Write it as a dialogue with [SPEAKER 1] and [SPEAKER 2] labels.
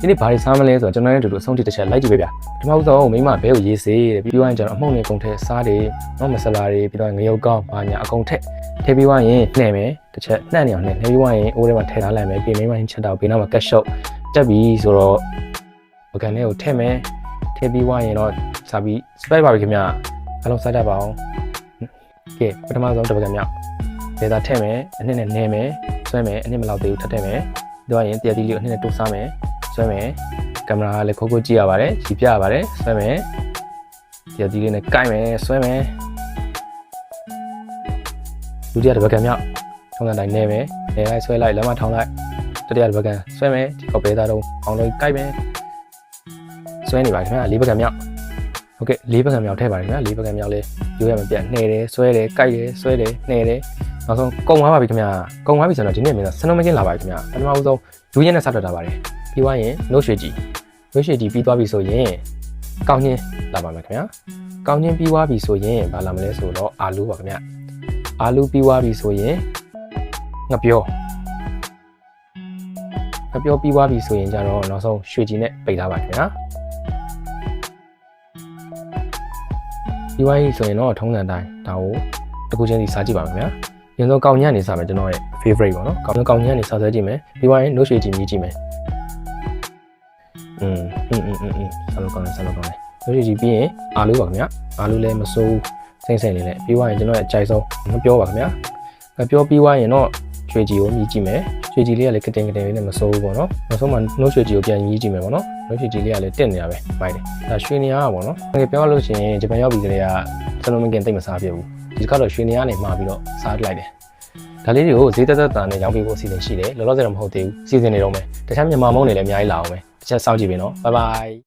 [SPEAKER 1] ဒီနေ့ဘာတွေစားမလဲဆိုတော့ကျွန်တော်နဲ့အတူတူအဆုံးထိတစ်ချက်လိုက်ကြည့်ပေးဗျာပထမဆုံးမိမဘဲကိုရေးစေးတဲ့ပြီးတော့ကျွန်တော်အမှုန့်နဲ့ကုန်ထည့်စားတွေနော်မဆလာတွေပြီးတော့ငရုတ်ကောင်းဘာညာအကုန်ထည့်ထည့်ပြီးွားရင်နှဲ့မယ်တစ်ချက်နှံ့နေအောင်နှဲ့နှဲ့ပြီးွားရင်အိုးထဲမှာထည့်ထားလိုက်မယ်ပြီးမိမချင်းချက်တော့ပြီးနောက်မှာကတ်ရှုပ်တက်ပြီးဆိုတော့ပကံလေးကိုထည့်မယ်ထည့်ပြီးွားရင်တော့စားပြီးစပိုက်ပါပြီခင်ဗျအားလုံးစားကြပါအောင်ကဲပထမဆုံးတစ်ပကံမြောက်ဒေတာထည့်မယ်အနှစ်နဲ့နှဲမယ်ဆွဲမယ်အနှစ်မလောက်သေးဘူးထပ်ထည့်မယ်ပြီးတော့ရင်တရတီလေးကိုအနှစ်နဲ့တိုးစားမယ် ဆွဲမယ်ကင်မရာကလည်းခိုးခိုးကြည့်ရပါတယ်ကြည့်ပြရပါတယ်ဆွဲမယ်တရတီလေးနဲ့ကိုက်မယ်ဆွဲမယ်ဒုတိယတစ်ပကံမြောက်ထုံးစံတိုင်းနေမယ်နေလိုက်ဆွဲလိုက်လက်မထောင်းလိုက်တတိယတစ်ပကံဆွဲမယ်ဒီကောက်ပဲသားတော့အောင်လို့ကိုက်မယ်ဆွဲနေပါခင်ဗျာလေးပကံမြောက်ဟုတ်ကဲ့လေးပကံမြောက်ထည့်ပါတယ်ခင်ဗျာလေးပကံမြောက်လေးရိုးရမပြတ်နှဲတယ်ဆွဲတယ်ကိုက်တယ်ဆွဲတယ်နှဲတယ်နောက်ဆုံးကုံသွားပါပြီခင်ဗျာကုံသွားပြီဆိုတော့ဒီနေ့မြင်တော့စနုံမကင်းလာပါပြီခင်ဗျာပထမဦးဆုံးလူရက်နဲ့စထွက်တာပါတယ် ပြီးသွားရင်နှုတ်ရွှေကြီးနှုတ်ရွှေကြီးပြီးသွားပြီဆိုရင်ကောင်းချင်းလာပါမယ်ခင်ဗျာကောင်းချင်းပြီးသွားပြီဆိုရင်ဘာလာမလဲဆိုတော့အာလူပါခင်ဗျာအာလူပြီးသွားပြီဆိုရင်ငပြောငပြောပြီးသွားပြီဆိုရင်ကြတော့နောက်ဆုံးရွှေကြီးနဲ့ပိတ်ထားပါခင်ဗျာပြီးသွားပြီဆိုရင်တော့ထုံးစံတိုင်းဒါကိုတစ်ခုချင်းစီစားကြည့်ပါမယ်ခင်ဗျာရင်ဆုံးကောင်းညံ့နေစားမယ်ကျွန်တော်ရဲ့ favorite ပေါ့နော်ကောင်းကောင်းညံ့နေစားဆွဲကြည့်မယ်ပြီးသွားရင်နှုတ်ရွှေကြီးမြည်ကြည့်မယ် อืมอืมอืมอืมอืมစားလို့ကောင်းတယ်စားလို့ကောင်းတယ်နှုတ်ရွှေကြီးပြီးရင်အာလူပါခင်ဗျာအာလူလည်းမစိုးစိမ့်စိမ့်လေးနဲ့ပြီးသွားရင်ကျွန်တော်ရဲ့အကြိုက်ဆုံးမပြောပါခင်ဗျာမပြောပြီးသွားရင်တော့ရွှေကြီးကိုမြည်ကြည့်မယ်ရွှေကြီးလေးကလည်းကတင်ကတင်လေးနဲ့မစိုးဘူးပေါ့နော်နောက်ဆုံးမှနှုတ်ရွှေကြီးကိုပြန်မြည်ကြည့်မယ်ပေါ့နော်နှုတ်ရွှေကြီးလေးကလည်းတင့်နေတာပဲမိုက်တယ်ဒါရွှေနေရတာပေါ့နော်တကယ်ပြောလို့ရှိရင်ဂျပန်ရောက်ပြီးကလေးကစလုံးမကင်တိတ်မစားပြဘူးဒီတစ်ခါတော့ရွှေနေရနေမှာပြီးတော့စားလိုက်တယ် ဒါလေးတွေကိုဈေးသက်သက်တန်နဲ့ရောင်းပေးဖို့အစီအစဉ်ရှိတယ်လောလောဆယ်တော့မဟုတ်သေးဘူးစီစဉ်နေတော့မယ်တခြားမြန်မာမုံတွေလည်းအများကြီးလာအောင်မယ်တစ်ချက်စောင့်ကြည့်ပေးနော်ဘိုင်ဘိုင်